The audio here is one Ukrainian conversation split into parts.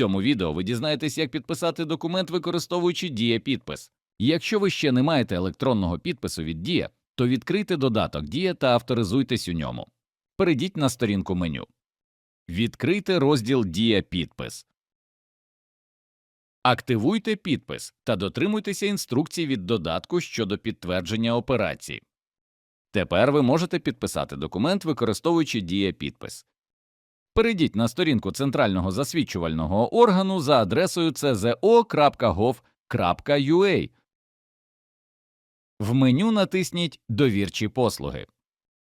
цьому відео ви дізнаєтесь, як підписати документ, використовуючи Дія підпис. Якщо ви ще не маєте електронного підпису від Дія, то відкрийте додаток Дія та авторизуйтесь у ньому. Перейдіть на сторінку меню. Відкрийте розділ Дія підпис. Активуйте підпис та дотримуйтеся інструкцій від додатку щодо підтвердження операції. Тепер ви можете підписати документ, використовуючи Дія підпис. Перейдіть на сторінку центрального засвідчувального органу за адресою czo.gov.ua. В меню натисніть Довірчі послуги.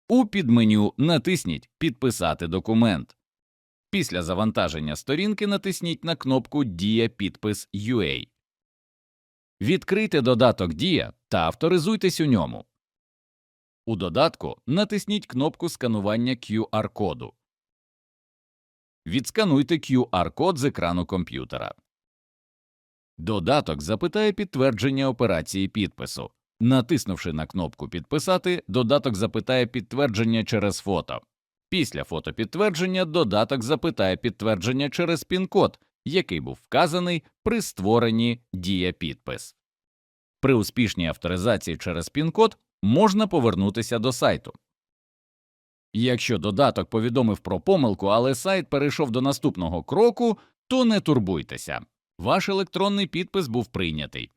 У підменю натисніть Підписати документ. Після завантаження сторінки натисніть на кнопку Дія підпис UA. Відкрийте додаток Дія та авторизуйтесь у ньому. У додатку натисніть кнопку сканування QR-коду. Відскануйте QR-код з екрану комп'ютера. Додаток запитає підтвердження операції підпису. Натиснувши на кнопку Підписати, додаток запитає підтвердження через фото. Після фотопідтвердження додаток запитає підтвердження через пін-код, який був вказаний при створенні Дія підпис. При успішній авторизації через пін-код можна повернутися до сайту. Якщо додаток повідомив про помилку, але сайт перейшов до наступного кроку, то не турбуйтеся. Ваш електронний підпис був прийнятий.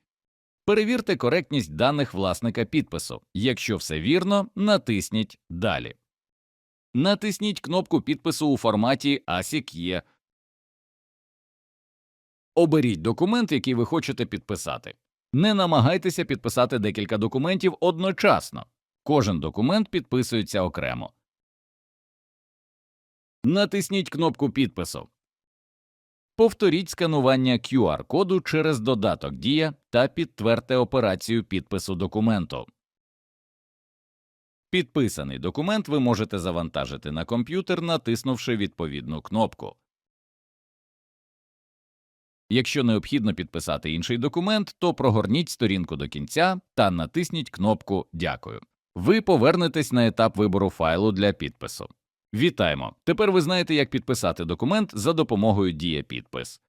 Перевірте коректність даних власника підпису. Якщо все вірно, натисніть Далі. Натисніть кнопку підпису у форматі ASIC-E. Оберіть документ, який ви хочете підписати. Не намагайтеся підписати декілька документів одночасно. Кожен документ підписується окремо. Натисніть кнопку підпису. Повторіть сканування QR-коду через додаток Дія та підтвердьте операцію підпису документу. Підписаний документ ви можете завантажити на комп'ютер, натиснувши відповідну кнопку. Якщо необхідно підписати інший документ, то прогорніть сторінку до кінця та натисніть кнопку Дякую. Ви повернетесь на етап вибору файлу для підпису. Вітаємо! Тепер ви знаєте, як підписати документ за допомогою Дія підпис.